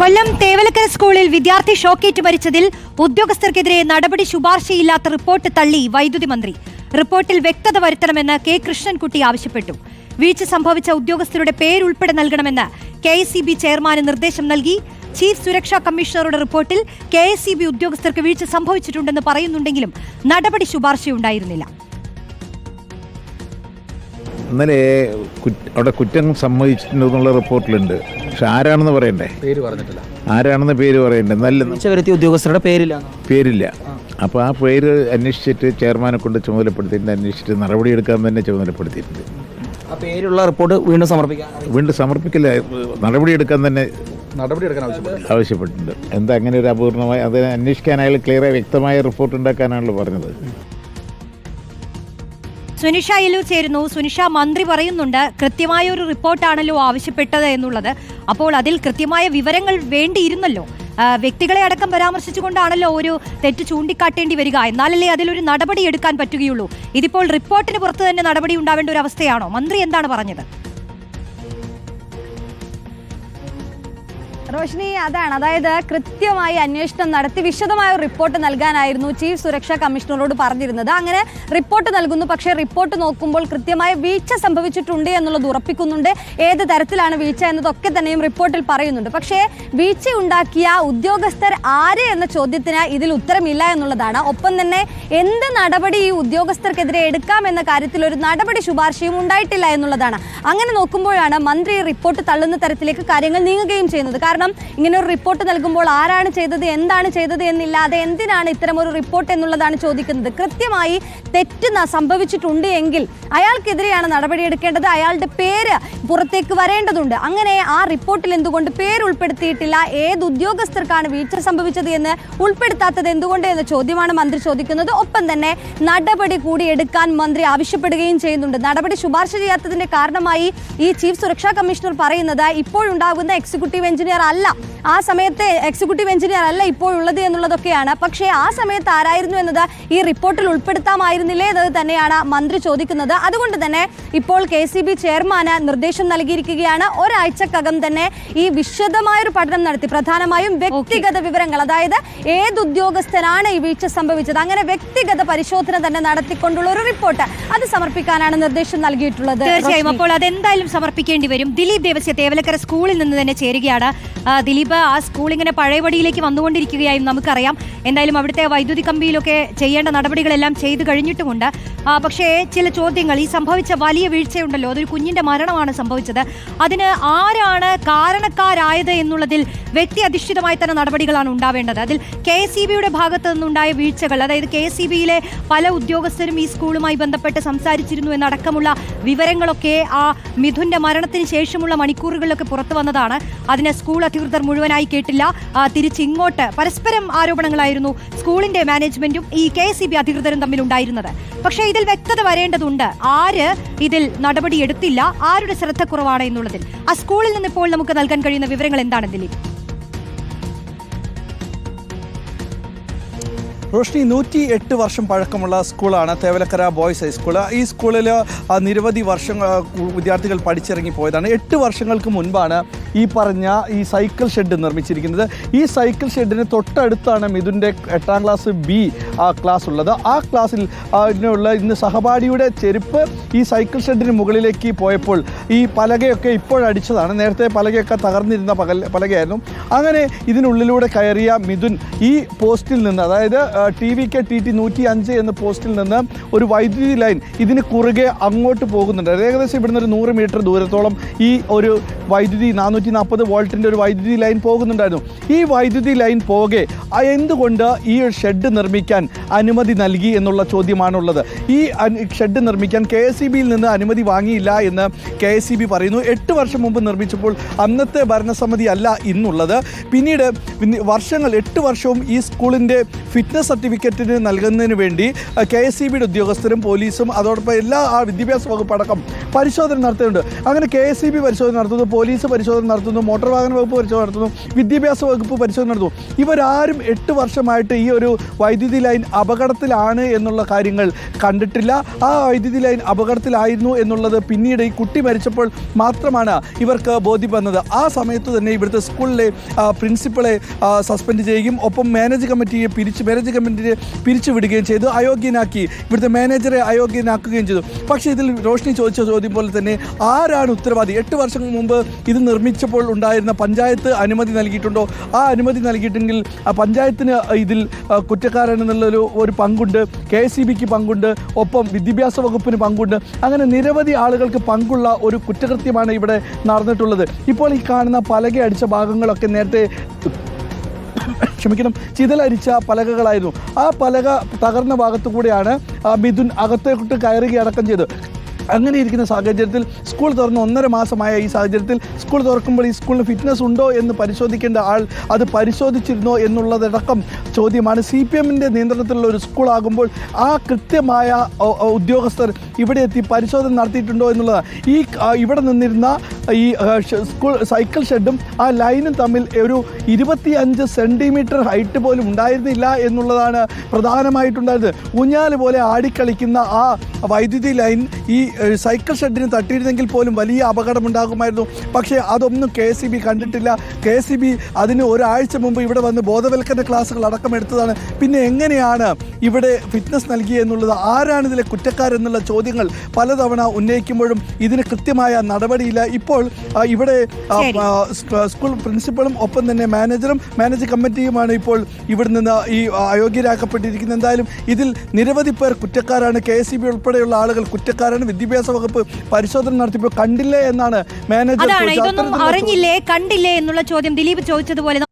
കൊല്ലം തേവലക്കര സ്കൂളിൽ വിദ്യാർത്ഥി ഷോക്കേറ്റ് മരിച്ചതിൽ ഉദ്യോഗസ്ഥർക്കെതിരെ നടപടി ശുപാർശയില്ലാത്ത റിപ്പോർട്ട് തള്ളി വൈദ്യുതി മന്ത്രി. റിപ്പോർട്ടിൽ വ്യക്തത വരുത്തണമെന്ന് കെ കൃഷ്ണൻകുട്ടി ആവശ്യപ്പെട്ടു. വീഴ്ച സംഭവിച്ച ഉദ്യോഗസ്ഥരുടെ പേരുൾപ്പെടെ നൽകണമെന്ന് കെ എസ് ബി ചെയർമാന് നിർദ്ദേശം നൽകി. ചീഫ് സുരക്ഷാ കമ്മീഷണറുടെ റിപ്പോർട്ടിൽ കെ എസ് ഉദ്യോഗസ്ഥർക്ക് വീഴ്ച സംഭവിച്ചിട്ടുണ്ടെന്ന് പറയുന്നുണ്ടെങ്കിലും നടപടി ശുപാർശയുണ്ടായിരുന്നില്ല. ഇന്നലെ അവിടെ കുറ്റം സമ്മതിച്ചിട്ടുണ്ടെന്നുള്ള റിപ്പോർട്ടിലുണ്ട്. പക്ഷെ ആരാണെന്ന് പറയണ്ടേ? പേര് പറഞ്ഞിട്ടില്ല. ആരാണെന്ന് പേര് പറയണ്ടേ? നല്ല ഉച്ചവരുത്തിയ വരുത്തിയ ഉദ്യോഗസ്ഥരുടെ പേരില്ല. പേരില്ല. അപ്പോൾ ആ പേര് അന്വേഷിച്ചിട്ട് ചെയർമാനെ കൊണ്ട് ചുമതലപ്പെടുത്തിയിട്ട് അന്വേഷിച്ചിട്ട് നടപടിയെടുക്കാൻ തന്നെ ചുമതലപ്പെടുത്തിയിട്ടുണ്ട്. ആ പേരുള്ള റിപ്പോർട്ട് വീണ്ടും സമർപ്പിക്കാൻ വീണ്ടും സമർപ്പിക്കില്ല നടപടിയെടുക്കാൻ തന്നെ നടപടി എടുക്കാൻ ആവശ്യപ്പെട്ടു ആവശ്യപ്പെട്ടിട്ടുണ്ട്. എന്താ അങ്ങനെ ഒരു അപൂർണമായി അത് അന്വേഷിക്കാൻ അയാൾ ക്ലിയറായ വ്യക്തമായ റിപ്പോർട്ട് ഉണ്ടാക്കാനാണല്ലോ പറഞ്ഞത്. സുനിഷ അയ്യലൂർ ചേരുന്നു. സുനിഷ മന്ത്രി പറയുന്നുണ്ട് കൃത്യമായ ഒരു റിപ്പോർട്ടാണല്ലോ ആവശ്യപ്പെട്ടത് എന്നുള്ളത്. അപ്പോൾ അതിൽ കൃത്യമായ വിവരങ്ങൾ വേണ്ടിയിരുന്നല്ലോ. വ്യക്തികളെ അടക്കം പരാമർശിച്ചുകൊണ്ടാണല്ലോ ഒരു തെറ്റ് ചൂണ്ടിക്കാട്ടേണ്ടി വരിക. എന്നാലല്ലേ അതിലൊരു നടപടി എടുക്കാൻ പറ്റുകയുള്ളൂ. ഇതിപ്പോൾ റിപ്പോർട്ടിന് പുറത്ത് തന്നെ നടപടി ഉണ്ടാവേണ്ട ഒരു അവസ്ഥയാണോ? മന്ത്രി എന്താണ് പറഞ്ഞത്? റോഷിനി അതാണ്. അതായത് കൃത്യമായി അന്വേഷണം നടത്തി വിശദമായ ഒരു റിപ്പോർട്ട് നൽകാനായിരുന്നു ചീഫ് സുരക്ഷാ കമ്മീഷണറോട് പറഞ്ഞിരുന്നത്. അങ്ങനെ റിപ്പോർട്ട് നൽകുന്നു. പക്ഷേ റിപ്പോർട്ട് നോക്കുമ്പോൾ കൃത്യമായ വീഴ്ച സംഭവിച്ചിട്ടുണ്ട് എന്നുള്ളത് ഉറപ്പിക്കുന്നുണ്ട്. ഏത് തരത്തിലാണ് വീഴ്ച എന്നതൊക്കെ തന്നെയും റിപ്പോർട്ടിൽ പറയുന്നുണ്ട്. പക്ഷേ വീഴ്ച ഉണ്ടാക്കിയ ഉദ്യോഗസ്ഥർ ആര് എന്ന ചോദ്യത്തിന് ഇതിൽ ഉത്തരമില്ല എന്നുള്ളതാണ്. ഒപ്പം തന്നെ എന്ത് നടപടി ഈ ഉദ്യോഗസ്ഥർക്കെതിരെ എടുക്കാം എന്ന കാര്യത്തിൽ ഒരു നടപടി ശുപാർശയും ഉണ്ടായിട്ടില്ല എന്നുള്ളതാണ്. അങ്ങനെ നോക്കുമ്പോഴാണ് മന്ത്രി റിപ്പോർട്ട് തള്ളുന്ന തരത്തിലേക്ക് കാര്യങ്ങൾ നീങ്ങുകയും ചെയ്യുന്നത്. കാരണം ഇങ്ങനെ ഒരു റിപ്പോർട്ട് നൽകുമ്പോൾ ആരാണ് ചെയ്തത് എന്താണ് ചെയ്തത് എന്നില്ലാതെ എന്തിനാണ് ഇത്തരം ഒരു റിപ്പോർട്ട് എന്നുള്ളതാണ് ചോദിക്കുന്നത്. കൃത്യമായി തെറ്റ് സംഭവിച്ചിട്ടുണ്ട് എങ്കിൽ അയാൾക്കെതിരെയാണ് നടപടിയെടുക്കേണ്ടത് അയാളുടെ പേര് പുറത്തേക്ക് വരേണ്ടതുണ്ട്. അങ്ങനെ ആ റിപ്പോർട്ടിൽ എന്തുകൊണ്ട് പേര് ഉൾപ്പെടുത്തിയിട്ടില്ല? ഏത് ഉദ്യോഗസ്ഥർക്കാണ് വീഴ്ച സംഭവിച്ചത് എന്ന് ഉൾപ്പെടുത്താത്തത് എന്തുകൊണ്ട് എന്ന ചോദ്യമാണ് മന്ത്രി ചോദിക്കുന്നത്. ഒപ്പം തന്നെ നടപടി കൂടി എടുക്കാൻ മന്ത്രി ആവശ്യപ്പെടുകയും ചെയ്യുന്നുണ്ട്. നടപടി ശുപാർശ ചെയ്യാത്തതിന്റെ കാരണമായി ഈ ചീഫ് സുരക്ഷാ കമ്മീഷണർ പറയുന്നത് ഇപ്പോഴുണ്ടാകുന്ന എക്സിക്യൂട്ടീവ് എഞ്ചിനീയർ ആ സമയത്തെ എക്സിക്യൂട്ടീവ് എഞ്ചിനീയർ അല്ല ഇപ്പോഴുള്ളത് എന്നുള്ളതൊക്കെയാണ്. പക്ഷേ ആ സമയത്ത് ആരായിരുന്നു എന്നത് ഈ റിപ്പോർട്ടിൽ ഉൾപ്പെടുത്താമായിരുന്നില്ലേ എന്നത് തന്നെയാണ് മന്ത്രി ചോദിക്കുന്നത്. അതുകൊണ്ട് തന്നെ ഇപ്പോൾ കെ സി ബി ചെയർമാന് നിർദ്ദേശം നൽകിയിരിക്കുകയാണ്. ഒരാഴ്ചക്കകം തന്നെ ഈ വിശദമായൊരു പഠനം നടത്തി. പ്രധാനമായും വ്യക്തിഗത വിവരങ്ങൾ അതായത് ഏത് ഉദ്യോഗസ്ഥനാണ് ഈ വീഴ്ച സംഭവിച്ചത്? അങ്ങനെ വ്യക്തിഗത പരിശോധന തന്നെ നടത്തിക്കൊണ്ടുള്ള ഒരു റിപ്പോർട്ട് അത് സമർപ്പിക്കാനാണ് നിർദ്ദേശം നൽകിയിട്ടുള്ളത്. തീർച്ചയായും. അപ്പോൾ അതെന്തായാലും സമർപ്പിക്കേണ്ടി വരും. ദിലീപ് ദേവസ്യ തേവലക്കര സ്കൂളിൽ നിന്ന് തന്നെ ചേരുകയാണ് ദിലീപ് ആ സ്കൂൾ ഇങ്ങനെ പഴയപടിയിലേക്ക് വന്നുകൊണ്ടിരിക്കുകയായും നമുക്കറിയാം. എന്തായാലും അവിടുത്തെ വൈദ്യുതി കമ്പിയിലൊക്കെ ചെയ്യേണ്ട നടപടികളെല്ലാം ചെയ്തു കഴിഞ്ഞിട്ടുമുണ്ട്. പക്ഷേ ചില ചോദ്യങ്ങൾ ഈ സംഭവിച്ച വലിയ വീഴ്ചയുണ്ടല്ലോ അതൊരു കുഞ്ഞിന്റെ മരണമാണ് സംഭവിച്ചത്. അതിന് ആരാണ് കാരണക്കാരായത് എന്നുള്ളതിൽ വ്യക്തി അധിഷ്ഠിതമായി തന്നെ നടപടികളാണ് ഉണ്ടാവേണ്ടത്. അതിൽ കെ എസ് ഭാഗത്തു നിന്നുണ്ടായ വീഴ്ചകൾ അതായത് കെ എസ് പല ഉദ്യോഗസ്ഥരും ഈ സ്കൂളുമായി ബന്ധപ്പെട്ട് സംസാരിച്ചിരുന്നു എന്നടക്കമുള്ള വിവരങ്ങളൊക്കെ ആ മിഥുന്റെ മരണത്തിന് ശേഷമുള്ള മണിക്കൂറുകളിലൊക്കെ പുറത്തു വന്നതാണ്. അതിന് സ്കൂൾ അധികൃതർ മുഴുവനായി കേട്ടില്ല. തിരിച്ചിങ്ങോട്ട് പരസ്പരം ആരോപണങ്ങളായിരുന്നു സ്കൂളിന്റെ മാനേജ്മെന്റും ഈ കെ എസ് അധികൃതരും തമ്മിൽ ഉണ്ടായിരുന്നത് പക്ഷേ ഇതിൽ വ്യക്തത വരേണ്ടതുണ്ട്. ആര് ഇതിൽ നടപടി എടുത്തില്ല ആരുടെ ശ്രദ്ധക്കുറവാണ് എന്നുള്ളതിൽ. ആ സ്കൂളിൽ നിന്ന് ഇപ്പോൾ നമുക്ക് നൽകാൻ കഴിയുന്ന വിവരങ്ങൾ എന്താണ് ദിലീപ്? റോഷ്നി നൂറ്റി എട്ട് വർഷം പഴക്കമുള്ള സ്കൂളാണ് തേവലക്കര ബോയ്സ് ഹൈസ്കൂൾ ഈ സ്കൂളിൽ നിരവധി വർഷം വിദ്യാർത്ഥികൾ പഠിച്ചിറങ്ങി പോയതാണ് എട്ട് വർഷങ്ങൾക്ക് മുൻപാണ് ഈ പറഞ്ഞ ഈ സൈക്കിൾ ഷെഡ് നിർമ്മിച്ചിരിക്കുന്നത്. ഈ സൈക്കിൾ ഷെഡിന് തൊട്ടടുത്താണ് മിഥുന്റെ എട്ടാം ക്ലാസ് ബി ആ ക്ലാസ് ഉള്ളത്. ആ ക്ലാസ്സിൽ അതിനുള്ള ഇന്ന് സഹപാഠിയുടെ ചെരുപ്പ് ഈ സൈക്കിൾ ഷെഡിന് മുകളിലേക്ക് പോയപ്പോൾ ഈ പലകയൊക്കെ ഇപ്പോഴടിച്ചതാണ് നേരത്തെ പലകയൊക്കെ തകർന്നിരുന്ന പകൽ പലകയായിരുന്നു. അങ്ങനെ ഇതിനുള്ളിലൂടെ കയറിയ മിഥുൻ ഈ പോസ്റ്റിൽ നിന്ന് അതായത് T V K T T നൂറ്റി അഞ്ച് എന്ന പോസ്റ്റിൽ നിന്ന് ഒരു വൈദ്യുതി ലൈൻ ഇതിന് കുറുകെ അങ്ങോട്ട് പോകുന്നുണ്ട്. ഏകദേശം ഇവിടുന്ന് ഒരു നൂറ് മീറ്റർ ദൂരത്തോളം ഈ ഒരു വൈദ്യുതി നാനൂറ്റി നാൽപ്പത് വോൾട്ടിന്റെ ഒരു വൈദ്യുതി ലൈൻ പോകുന്നുണ്ടായിരുന്നു. ഈ വൈദ്യുതി ലൈൻ പോകെ എന്തുകൊണ്ട് ഈ ഷെഡ് നിർമ്മിക്കാൻ അനുമതി നൽകി എന്നുള്ള ചോദ്യമാണുള്ളത്? ഈ ഷെഡ് നിർമ്മിക്കാൻ കെ എസ് ഇ ബിയിൽ നിന്ന് അനുമതി വാങ്ങിയില്ല എന്ന് കെ എസ് ഇ ബി പറയുന്നു. എട്ട് വർഷം മുമ്പ് നിർമ്മിച്ചപ്പോൾ അന്നത്തെ ഭരണസമിതി അല്ല ഇന്നുള്ളത്. പിന്നീട് വർഷങ്ങൾ എട്ട് വർഷവും ഈ സ്കൂളിന്റെ ഫിറ്റ്നസ് സർട്ടിഫിക്കറ്റിന് നൽകുന്നതിന് വേണ്ടി കെ എസ് ഇ ബിയുടെ ഉദ്യോഗസ്ഥരും പോലീസും അതോടൊപ്പം എല്ലാ ആ വിദ്യാഭ്യാസ വകുപ്പ് അടക്കം പരിശോധന നടത്തുന്നുണ്ട്. അങ്ങനെ കെ എസ് ഇ ബി പരിശോധന നടത്തുന്നു പോലീസ് പരിശോധന നടത്തുന്നു മോട്ടോർ വാഹന വകുപ്പ് പരിശോധന നടത്തുന്നു വിദ്യാഭ്യാസ വകുപ്പ് പരിശോധന നടത്തുന്നു. ഇവരാരും എട്ട് വർഷമായിട്ട് ഈ ഒരു വൈദ്യുതി ലൈൻ അപകടത്തിലാണ് എന്നുള്ള കാര്യങ്ങൾ കണ്ടിട്ടില്ല. ആ വൈദ്യുതി ലൈൻ അപകടത്തിലായിരുന്നു എന്നുള്ളത് പിന്നീട് ഈ കുട്ടി മരിച്ചപ്പോൾ മാത്രമാണ് ഇവർക്ക് ബോധ്യം വന്നത്. ആ സമയത്ത് തന്നെ ഇവിടുത്തെ സ്കൂളിലെ പ്രിൻസിപ്പളെ സസ്പെൻഡ് ചെയ്യുകയും ഒപ്പം മാനേജ് കമ്മിറ്റിയെ പിരിച്ച് മാനേജ് കമ്മിറ്റിയെ പിരിച്ചു വിടുകയും ചെയ്തു. അയോഗ്യനാക്കി ഇവിടുത്തെ മാനേജറെ അയോഗ്യനാക്കുകയും ചെയ്തു. പക്ഷേ ഇതിൽ റോഷ്നി ചോദിച്ച ചോദ്യം പോലെ തന്നെ ആരാണ് ഉത്തരവാദി? എട്ട് വർഷം മുമ്പ് ഇത് നിർമ്മിച്ചപ്പോൾ ഉണ്ടായിരുന്ന പഞ്ചായത്ത് അനുമതി നൽകിയിട്ടുണ്ടോ? ആ അനുമതി നൽകിയിട്ടെങ്കിൽ പഞ്ചായത്തിന് ഇതിൽ കുറ്റക്കാരൻ കുറ്റക്കാരനെന്നുള്ളൊരു ഒരു പങ്കുണ്ട് കെ എസ് ബിക്ക് പങ്കുണ്ട് ഒപ്പം വിദ്യാഭ്യാസ വകുപ്പിന് പങ്കുണ്ട്. അങ്ങനെ നിരവധി ആളുകൾക്ക് പങ്കുള്ള ഒരു കുറ്റകൃത്യമാണ് ഇവിടെ നടന്നിട്ടുള്ളത്. ഇപ്പോൾ ഈ കാണുന്ന പലക അടിച്ച ഭാഗങ്ങളൊക്കെ നേരത്തെ ക്ഷമിക്കണം ചിതലരിച്ച പലകകളായിരുന്നു. ആ പലക തകർന്ന ഭാഗത്തു കൂടെയാണ് മിഥുൻ അകത്തേക്ക് കയറുകയടക്കം ചെയ്തത്. അങ്ങനെ ഇരിക്കുന്ന സാഹചര്യത്തിൽ സ്കൂൾ തുറന്ന് ഒന്നര മാസമായ ഈ സാഹചര്യത്തിൽ സ്കൂൾ തുറക്കുമ്പോൾ ഈ സ്കൂളിന് ഫിറ്റ്നസ് ഉണ്ടോ എന്ന് പരിശോധിക്കേണ്ട ആൾ അത് പരിശോധിച്ചിരുന്നോ എന്നുള്ളതടക്കം ചോദ്യമാണ്. സി പി എമ്മിന്റെ നിയന്ത്രണത്തിലുള്ള ഒരു സ്കൂളാകുമ്പോൾ ആ കൃത്യമായ ഉദ്യോഗസ്ഥർ ഇവിടെ എത്തി പരിശോധന നടത്തിയിട്ടുണ്ടോ എന്നുള്ളതാണ് ഈ ഇവിടെ നിന്നിരുന്ന ഈ സ്കൂൾ സൈക്കിൾ ഷെഡും ആ ലൈനും തമ്മിൽ ഒരു ഇരുപത്തിയഞ്ച് സെന്റിമീറ്റർ ഹൈറ്റ് പോലും ഉണ്ടായിരുന്നില്ല എന്നുള്ളതാണ് പ്രധാനമായിട്ടുണ്ടായിരുന്നത് ഊഞ്ഞാൽ പോലെ ആടിക്കളിക്കുന്ന ആ വൈദ്യുതി ലൈൻ ഈ സൈക്കിൾ ഷെഡിന് തട്ടിയിരുന്നെങ്കിൽ പോലും വലിയ അപകടമുണ്ടാകുമായിരുന്നു. പക്ഷേ അതൊന്നും കെ എസ് ബി കണ്ടിട്ടില്ല. കെ എസ് ബി അതിന് ഒരാഴ്ച മുമ്പ് ഇവിടെ വന്ന് ബോധവൽക്കരണ ക്ലാസ്സുകൾ അടക്കം എടുത്തതാണ്. പിന്നെ എങ്ങനെയാണ് ഇവിടെ ഫിറ്റ്നസ് നൽകിയെന്നുള്ളത് ആരാണ് ഇതിലെ കുറ്റക്കാരെന്നുള്ള ചോദ്യങ്ങൾ പലതവണ ഉന്നയിക്കുമ്പോഴും ഇതിന് കൃത്യമായ നടപടിയില്ല. ഇപ്പോൾ ഇവിടെ സ്- സ്കൂൾ പ്രിൻസിപ്പളും ഒപ്പം തന്നെ മാനേജറും മാനേജ് കമ്മിറ്റിയുമാണ് ഇപ്പോൾ ഇവിടെ നിന്ന് ഈ അയോഗ്യരാക്കപ്പെട്ടിരിക്കുന്നത്. എന്തായാലും ഇതിൽ നിരവധി പേർ കുറ്റക്കാരാണ്. കെ എസ് ഉൾപ്പെടെയുള്ള ആളുകൾ കുറ്റക്കാരാണ്. വിദ്യാഭ്യാസ വകുപ്പ് പരിശോധന നടത്തിയപ്പോൾ കണ്ടില്ലേ എന്നാണ് മാനേജർ അറിഞ്ഞില്ലേ കണ്ടില്ലേ എന്നുള്ള ചോദ്യം ദിലീപ് ചോദിച്ചതുപോലെ